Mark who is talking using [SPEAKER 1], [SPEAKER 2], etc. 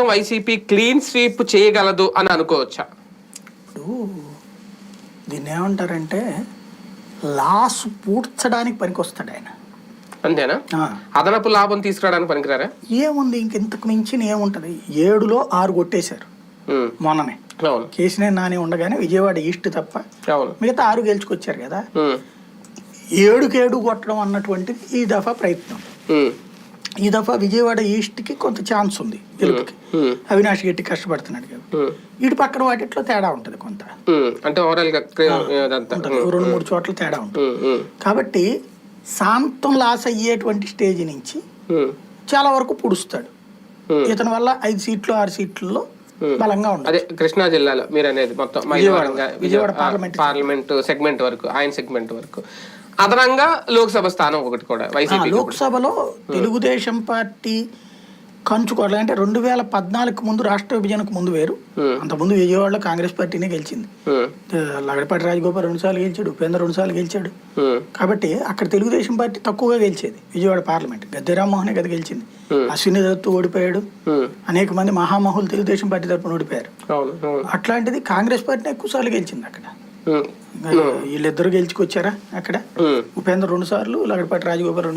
[SPEAKER 1] మొత్తం YCP clean sweep చేయగలదు అని అనుకోవచ్చా?
[SPEAKER 2] ఇప్పుడు దీన్ని ఏమంటారంటే లాస్ పూడ్చడానికి పనికొస్తాడు ఆయన.
[SPEAKER 1] అంతేనా? అదనపు లాభం తీసుకురావడానికి పనికిరారా?
[SPEAKER 2] ఏముంది ఇంక ఇంతకు మించిన ఏముంటది? ఏడులో ఆరు కొట్టేశారు మొన్ననే. కేసీనే నాని ఉండగానే విజయవాడ ఈస్ట్ తప్ప మిగతా ఆరు గెలుచుకొచ్చారు కదా.
[SPEAKER 1] ఉమ్,
[SPEAKER 2] ఏడుకి ఏడు కొట్టడం అన్నటువంటిది ఈ దఫా ప్రయత్నం. ఈ దఫా విజయవాడ ఈస్ట్కి కొంత ఛాన్స్ ఉంది గెలుపుకి. అవినాష్ గట్టి కష్టపడుతున్నాడు కాబట్టి ఇటు పక్కన వాటిట్లో తేడా ఉంటుంది కొంత.
[SPEAKER 1] అంటే
[SPEAKER 2] ఉంటుంది. రెండు మూడు చోట్ల తేడా ఉంటుంది. కాబట్టి శాంతం లాస్ అయ్యేటువంటి స్టేజ్ నుంచి చాలా వరకు పుడుస్తాడు. ఇతని వల్ల ఐదు సీట్లు ఆరు సీట్లలో బలంగా ఉండదు
[SPEAKER 1] అదే కృష్ణా జిల్లాలో మీరు అనేది మొత్తం
[SPEAKER 2] విజయవాడ పార్లమెంట్
[SPEAKER 1] పార్లమెంట్ సెగ్మెంట్ వరకు ఆయన సెగ్మెంట్ వరకు. అదనంగా లోక్సభ స్థానం ఒకటి కూడా వైసీపీ
[SPEAKER 2] లోక్సభలో తెలుగుదేశం పార్టీ కంచుకోవడం అంటే రెండు వేల పద్నాలుగు ముందు రాష్ట్ర విభజనకు ముందు వేరు. అంతకుముందు విజయవాడలో కాంగ్రెస్ పార్టీనే గెలిచింది. లగడపాటి రాజగోపాల్ రెండు సార్లు గెలిచాడు ఉపేంద్ర రెండు సార్లు గెలిచాడు. కాబట్టి అక్కడ తెలుగుదేశం పార్టీ తక్కువగా గెలిచేది విజయవాడ పార్లమెంట్. గద్దె రామ్మోహనే కదా గెలిచింది. అశ్విని దత్తు ఓడిపోయాడు. అనేక మంది మహామహులు తెలుగుదేశం పార్టీ తరపున ఓడిపోయారు. అట్లాంటిది కాంగ్రెస్ పార్టీ ఎక్కువ సార్లు గెలిచింది అక్కడ. వీళ్ళిద్దరు గెలుచుకొచ్చారా అక్కడ? ఉపేంద్ర రెండు సార్లు లగడపాటి రాజగోపాల్ రెండు